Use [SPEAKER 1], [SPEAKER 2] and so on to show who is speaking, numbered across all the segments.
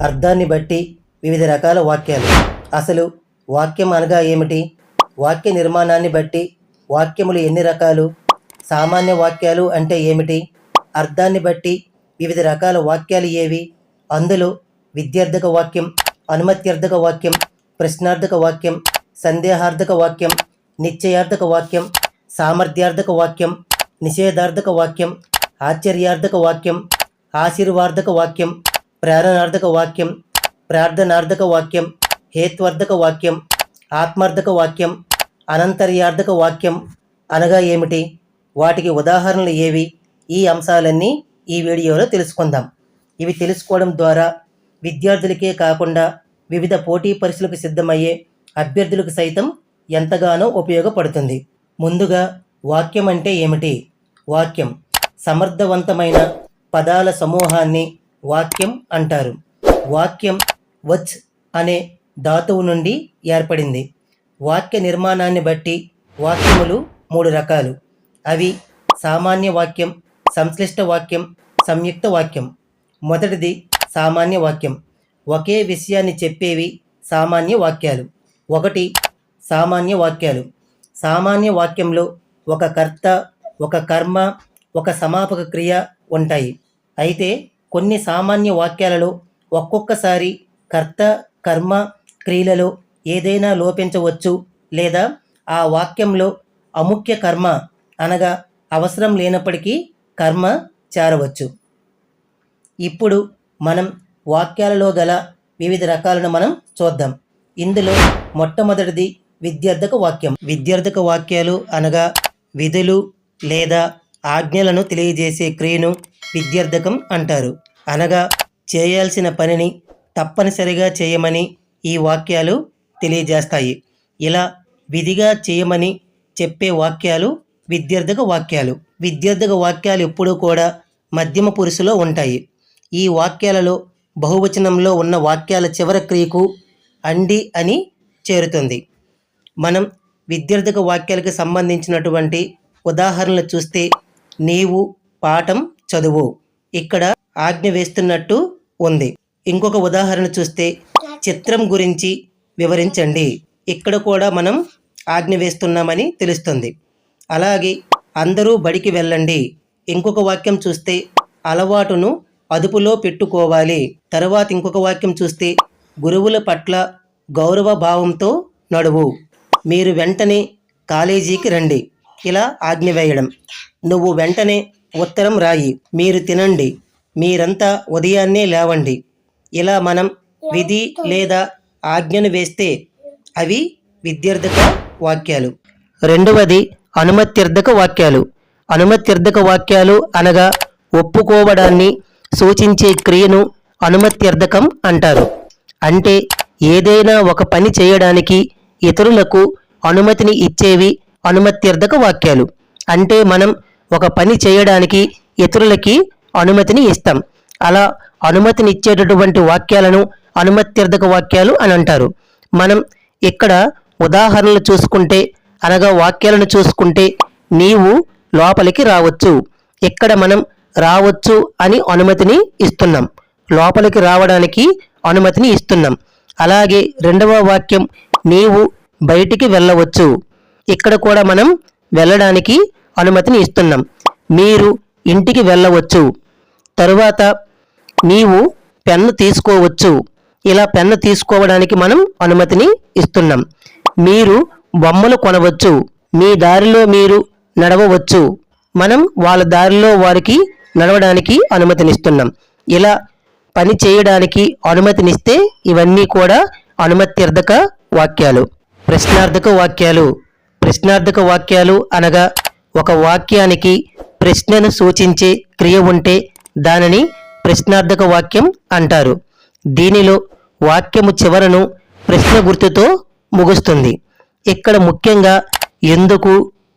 [SPEAKER 1] అర్థాన్ని బట్టి వివిధ రకాల వాక్యాలు. అసలు వాక్యం అనగా ఏమిటి? వాక్య నిర్మాణాన్ని బట్టి వాక్యములు ఎన్ని రకాలు? సామాన్య వాక్యాలు అంటే ఏమిటి? అర్థాన్ని బట్టి వివిధ రకాల వాక్యాలు ఏవి? అందులో విద్యార్థక వాక్యం అనుమత్యర్థక వాక్యం ప్రశ్నార్థక వాక్యం సందేహార్థక వాక్యం నిశ్చయార్థక వాక్యం సామర్థ్యార్థక వాక్యం నిషేధార్థక వాక్యం ఆశ్చర్యార్థక వాక్యం ఆశీర్వార్థక వాక్యం ప్రేరణార్థక వాక్యం ప్రార్థనార్థక వాక్యం హేత్వార్థక వాక్యం ఆత్మార్థక వాక్యం అనంతర్యార్థక వాక్యం అనగా ఏమిటి? వాటికి ఉదాహరణలు ఏవి? ఈ అంశాలన్నీ ఈ వీడియోలో తెలుసుకుందాం. ఇవి తెలుసుకోవడం ద్వారా విద్యార్థులకే కాకుండా వివిధ పోటీ పరీక్షలకు సిద్ధమయ్యే అభ్యర్థులకు సైతం ఎంతగానో ఉపయోగపడుతుంది. ముందుగా వాక్యం అంటే ఏమిటి? వాక్యం సమర్థవంతమైన పదాల సమూహాన్ని వాక్యం అంటారు. వాక్యం వచ్ అనే ధాతువు నుండి ఏర్పడింది. వాక్య నిర్మాణాన్ని బట్టి వాక్యములు మూడు రకాలు. అవి సామాన్య వాక్యం సంశ్లిష్ట వాక్యం సంయుక్త వాక్యం. మొదటిది సామాన్య వాక్యం. ఒకే విషయాన్ని చెప్పేవి సామాన్య వాక్యాలు. ఒకటి సామాన్య వాక్యాలు. సామాన్య వాక్యంలో ఒక కర్త ఒక కర్మ ఒక సమాపక క్రియ ఉంటాయి. అయితే కొన్ని సామాన్య వాక్యాలలో ఒక్కొక్కసారి కర్త కర్మ క్రియలలో ఏదైనా లోపించవచ్చు లేదా ఆ వాక్యంలో అముఖ్య కర్మ అనగా అవసరం లేనప్పటికీ కర్మ చేరవచ్చు. ఇప్పుడు మనం వాక్యాలలో గల వివిధ రకాలను మనం చూద్దాం. ఇందులో మొట్టమొదటిది విద్యార్థక వాక్యం. విద్యార్థక వాక్యాలు అనగా విధులు లేదా ఆజ్ఞలను తెలియజేసే క్రియను విద్యార్థకం అంటారు. అనగా చేయాల్సిన పనిని తప్పనిసరిగా చేయమని ఈ వాక్యాలు తెలియజేస్తాయి. ఇలా విధిగా చేయమని చెప్పే వాక్యాలు విద్యార్థక వాక్యాలు. విద్యార్థక వాక్యాలు ఎప్పుడూ కూడా మధ్యమ పురుషులో ఉంటాయి. ఈ వాక్యాలలో బహువచనంలో ఉన్న వాక్యాల చివరి క్రియకు అండి అని చేరుతుంది. మనం విద్యార్థక వాక్యాలకు సంబంధించినటువంటి ఉదాహరణలు చూస్తే నీవు పాఠం చదువు. ఇక్కడ ఆజ్ఞ వేస్తున్నట్టు ఉంది. ఇంకొక ఉదాహరణ చూస్తే చిత్రం గురించి వివరించండి. ఇక్కడ కూడా మనం ఆజ్ఞ వేస్తున్నామని తెలుస్తుంది. అలాగే అందరూ బడికి వెళ్ళండి. ఇంకొక వాక్యం చూస్తే అలవాటును అదుపులో పెట్టుకోవాలి. తర్వాత ఇంకొక వాక్యం చూస్తే గురువుల పట్ల గౌరవ భావంతో నడువు. మీరు వెంటనే కాలేజీకి రండి. ఇలా ఆజ్ఞ వేయడం. నువ్వు వెంటనే ఉత్తరం రాయి. మీరు తినండి. మీరంతా ఉదయాన్నే లేవండి. ఇలా మనం విధి లేదా ఆజ్ఞను వేస్తే అవి విద్యార్థక వాక్యాలు. రెండవది అనుమత్యర్థక వాక్యాలు. అనుమత్యర్థక వాక్యాలు అనగా ఒప్పుకోవడాన్ని సూచించే క్రియను అనుమత్యర్థకం అంటారు. అంటే ఏదైనా ఒక పని చేయడానికి ఇతరులకు అనుమతిని ఇచ్చేవి అనుమత్యర్థక వాక్యాలు. అంటే మనం ఒక పని చేయడానికి ఇతరులకి అనుమతిని ఇస్తాం. అలా అనుమతిని ఇచ్చేటటువంటి వాక్యాలను అనుమత్యర్థక వాక్యాలు అని అంటారు. మనం ఇక్కడ ఉదాహరణలు చూసుకుంటే అనగా వాక్యాలను చూసుకుంటే నీవు లోపలికి రావచ్చు. ఇక్కడ మనం రావచ్చు అని అనుమతిని ఇస్తున్నాం. లోపలికి రావడానికి అనుమతిని ఇస్తున్నాం. అలాగే రెండవ వాక్యం నీవు బయటికి వెళ్ళవచ్చు. ఇక్కడ కూడా మనం వెళ్ళడానికి అనుమతిని ఇస్తున్నాం. మీరు ఇంటికి వెళ్ళవచ్చు. తరువాత నీవు పెన్ను తీసుకోవచ్చు. ఇలా పెన్ను తీసుకోవడానికి మనం అనుమతిని ఇస్తున్నాం. మీరు బొమ్మలు కొనవచ్చు. మీ దారిలో మీరు నడవవచ్చు. మనం వాళ్ళ దారిలో వారికి నడవడానికి అనుమతినిస్తున్నాం. ఇలా పని చేయడానికి అనుమతినిస్తే ఇవన్నీ కూడా అనుమత్యర్థక వాక్యాలు. ప్రశ్నార్థక వాక్యాలు. ప్రశ్నార్థక వాక్యాలు అనగా ఒక వాక్యానికి ప్రశ్నను సూచించే క్రియ ఉంటే దానిని ప్రశ్నార్థక వాక్యం అంటారు. దీనిలో వాక్యము చివరను ప్రశ్న గుర్తుతో ముగుస్తుంది. ఇక్కడ ముఖ్యంగా ఎందుకు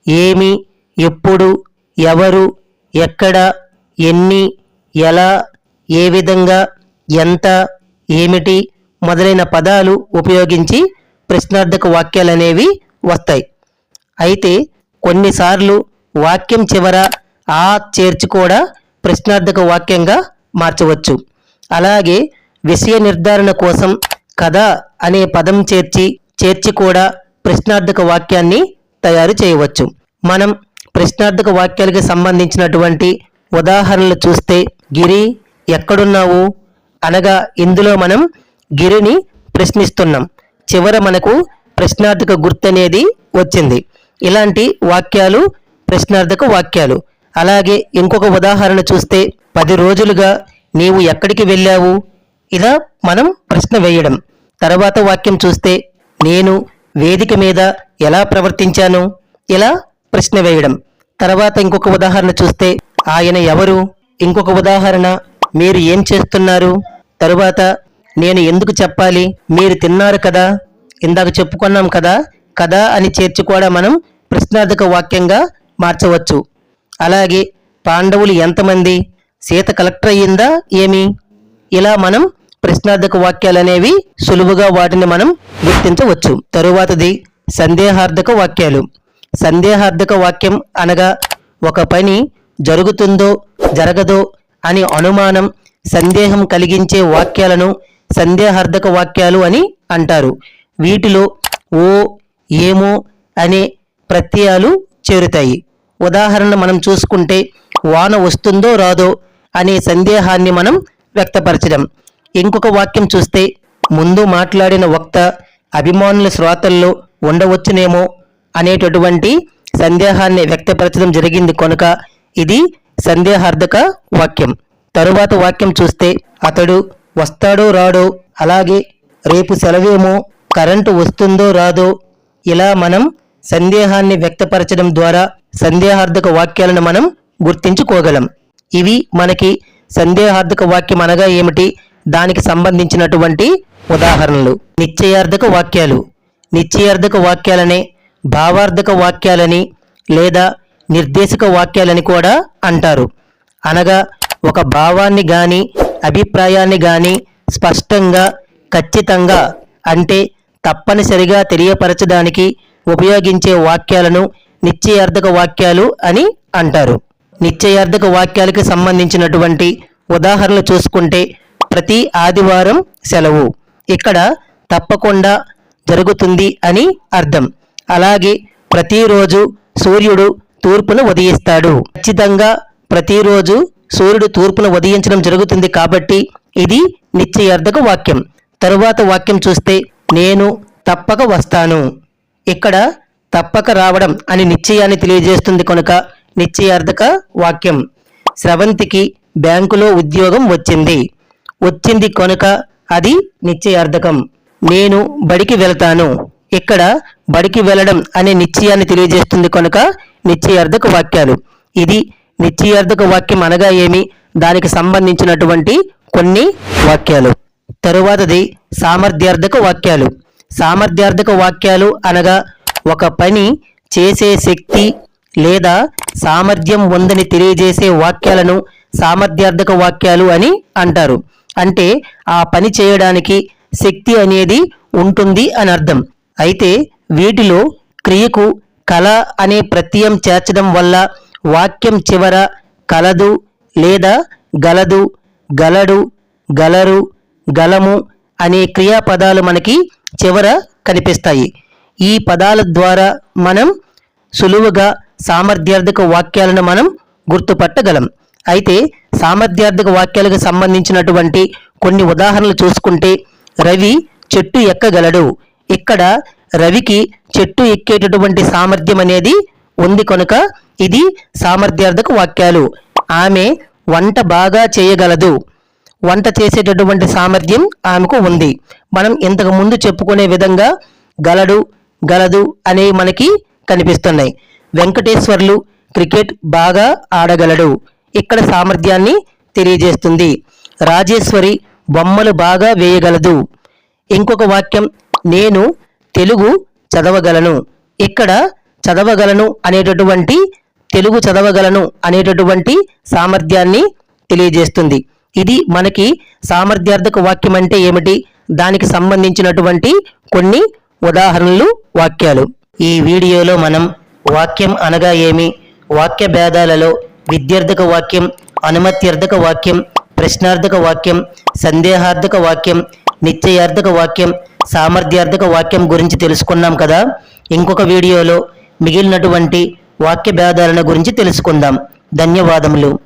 [SPEAKER 1] ఏమి ఎప్పుడు ఎవరు ఎక్కడ ఎన్ని ఎలా ఏ విధంగా ఎంత ఏమిటి మొదలైన పదాలు ఉపయోగించి ప్రశ్నార్థక వాక్యాలు అనేవి వస్తాయి. అయితే కొన్నిసార్లు వాక్యం చివర ఆ చేర్చి కూడా ప్రశ్నార్థక వాక్యంగా మార్చవచ్చు. అలాగే విషయ నిర్ధారణ కోసం కథ అనే పదం చేర్చి చేర్చి కూడా ప్రశ్నార్థక వాక్యాన్ని తయారు చేయవచ్చు. మనం ప్రశ్నార్థక వాక్యాలకు సంబంధించినటువంటి ఉదాహరణలు చూస్తే గిరి ఎక్కడున్నావు? అనగా ఇందులో మనం గిరిని ప్రశ్నిస్తున్నాం. చివర మనకు ప్రశ్నార్థక గుర్తు అనేది వచ్చింది. ఇలాంటి వాక్యాలు ప్రశ్నార్థక వాక్యాలు. అలాగే ఇంకొక ఉదాహరణ చూస్తే పది రోజులుగా నీవు ఎక్కడికి వెళ్ళావు? ఇలా మనం ప్రశ్న వేయడం. తర్వాత వాక్యం చూస్తే నేను వేదిక మీద ఎలా ప్రవర్తించాను? ఇలా ప్రశ్న వేయడం. తర్వాత ఇంకొక ఉదాహరణ చూస్తే ఆయన ఎవరు? ఇంకొక ఉదాహరణ మీరు ఏం చేస్తున్నారు? తరువాత నేను ఎందుకు చెప్పాలి? మీరు తిన్నారు కదా? ఇందాక చెప్పుకున్నాం కదా? కదా అని చేర్చి కూడా మనం ప్రశ్నార్థక వాక్యంగా మార్చవచ్చు. అలాగే పాండవులు ఎంతమంది? సీత కలెక్టర్ అయ్యిందా ఏమి? ఇలా మనం ప్రశ్నార్థక వాక్యాలు అనేవి సులువుగా వాటిని మనం గుర్తించవచ్చు. తరువాతది సందేహార్థక వాక్యాలు. సందేహార్థక వాక్యం అనగా ఒక పని జరుగుతుందో జరగదో అని అనుమానం సందేహం కలిగించే వాక్యాలను సందేహార్థక వాక్యాలు అని అంటారు. వీటిలో ఓ ఏమో అనే ప్రత్యయాలు చేరుతాయి. ఉదాహరణ మనం చూసుకుంటే వాన వస్తుందో రాదో అనే సందేహాన్ని మనం వ్యక్తపరచడం. ఇంకొక వాక్యం చూస్తే ముందు మాట్లాడిన వక్త అభిమానుల శ్రోతల్లో ఉండవచ్చునేమో అనేటటువంటి సందేహాన్ని వ్యక్తపరచడం జరిగింది కనుక ఇది సందేహార్థక వాక్యం. తరువాత వాక్యం చూస్తే అతడు వస్తాడో రాడో అలాగే రేపు సెలవేమో కరెంటు వస్తుందో రాదో ఇలా మనం సందేహాన్ని వ్యక్తపరచడం ద్వారా సందేహార్థక వాక్యాలను మనం గుర్తించుకోగలం. ఇవి మనకి సందేహార్థక వాక్యం అనగా ఏమిటి? దానికి సంబంధించినటువంటి ఉదాహరణలు. నిశ్చయార్థక వాక్యాలు. నిశ్చయార్థక వాక్యాలనే భావార్థక వాక్యాలని లేదా నిర్దేశక వాక్యాలని కూడా అంటారు. అనగా ఒక భావాన్ని గాని అభిప్రాయాన్ని గాని స్పష్టంగా ఖచ్చితంగా అంటే తప్పనిసరిగా తెలియపరచడానికి ఉపయోగించే వాక్యాలను నిశ్చయార్థక వాక్యాలు అని అంటారు. నిశ్చయార్థక వాక్యాలకు సంబంధించినటువంటి ఉదాహరణలు చూసుకుంటే ప్రతి ఆదివారం సెలవు. ఇక్కడ తప్పకుండా జరుగుతుంది అని అర్థం. అలాగే ప్రతిరోజు సూర్యుడు తూర్పున ఉదయిస్తాడు. ఖచ్చితంగా ప్రతిరోజు సూర్యుడు తూర్పున ఉదయించడం జరుగుతుంది కాబట్టి ఇది నిశ్చయార్థక వాక్యం. తరువాత వాక్యం చూస్తే నేను తప్పక వస్తాను. ఇక్కడ తప్పక రావడం అని నిశ్చయాన్ని తెలియజేస్తుంది కనుక నిశ్చయార్థక వాక్యం. స్రవంతికి బ్యాంకులో ఉద్యోగం వచ్చింది. వచ్చింది కనుక అది నిశ్చయార్థకం. నేను బడికి వెళ్తాను. ఇక్కడ బడికి వెళ్ళడం అనే నిశ్చయాన్ని తెలియజేస్తుంది కనుక నిశ్చయార్థక వాక్యాలు. ఇది నిశ్చయార్థక వాక్యం అనగా ఏమి? దానికి సంబంధించినటువంటి కొన్ని వాక్యాలు. తరువాతది సామర్థ్యార్థక వాక్యాలు. సామర్థ్యార్థక వాక్యాలు అనగా ఒక పని చేసే శక్తి లేదా సామర్థ్యం ఉందని తెలియజేసే వాక్యాలను సామర్థ్యార్థక వాక్యాలు అని అంటారు. అంటే ఆ పని చేయడానికి శక్తి అనేది ఉంటుంది అని అర్థం. అయితే వీటిలో క్రియకు కళ అనే ప్రత్యయం చేర్చడం వల్ల వాక్యం చివర కలదు లేదా గలదు గలడు గలరు గలము అనే క్రియాపదాలు మనకి చివర కనిపిస్తాయి. ఈ పదాల ద్వారా మనం సులువుగా సామర్థ్యార్థక వాక్యాలను మనం గుర్తుపట్టగలం. అయితే సామర్థ్యార్థక వాక్యాలకు సంబంధించినటువంటి కొన్ని ఉదాహరణలు చూసుకుంటే రవి చెట్టు ఎక్కగలడు? ఇక్కడ రవికి చెట్టు ఎక్కేటటువంటి సామర్థ్యం అనేది ఉంది కనుక ఇది సామర్థ్యార్థక వాక్యాలు. ఆమె వంట బాగా చేయగలదు. వంట చేసేటటువంటి సామర్థ్యం ఆమెకు ఉంది. మనం ఇంతకు ముందు చెప్పుకునే విధంగా గలడు గలదు అనేవి మనకి కనిపిస్తున్నాయి. వెంకటేశ్వర్లు క్రికెట్ బాగా ఆడగలడు. ఇక్కడ సామర్థ్యాన్ని తెలియజేస్తుంది. రాజేశ్వరి బొమ్మలు బాగా వేయగలదు. ఇంకొక వాక్యం నేను తెలుగు చదవగలను. ఇక్కడ చదవగలను అనేటటువంటి తెలుగు చదవగలను అనేటటువంటి సామర్థ్యాన్ని తెలియజేస్తుంది. ఇది మనకి సామర్థ్యార్థక వాక్యం అంటే ఏమిటి? దానికి సంబంధించినటువంటి కొన్ని ఉదాహరణలు వాక్యాలు. ఈ వీడియోలో మనం వాక్యం అనగా ఏమి? వాక్య భేదాలలో విద్యార్థక వాక్యం అనుమత్యర్థక వాక్యం ప్రశ్నార్థక వాక్యం సందేహార్థక వాక్యం నిశ్చయార్థక వాక్యం సామర్థ్యార్థక వాక్యం గురించి తెలుసుకున్నాం కదా? ఇంకొక వీడియోలో మిగిలినటువంటి వాక్య భేదాలను గురించి తెలుసుకుందాం. ధన్యవాదములు.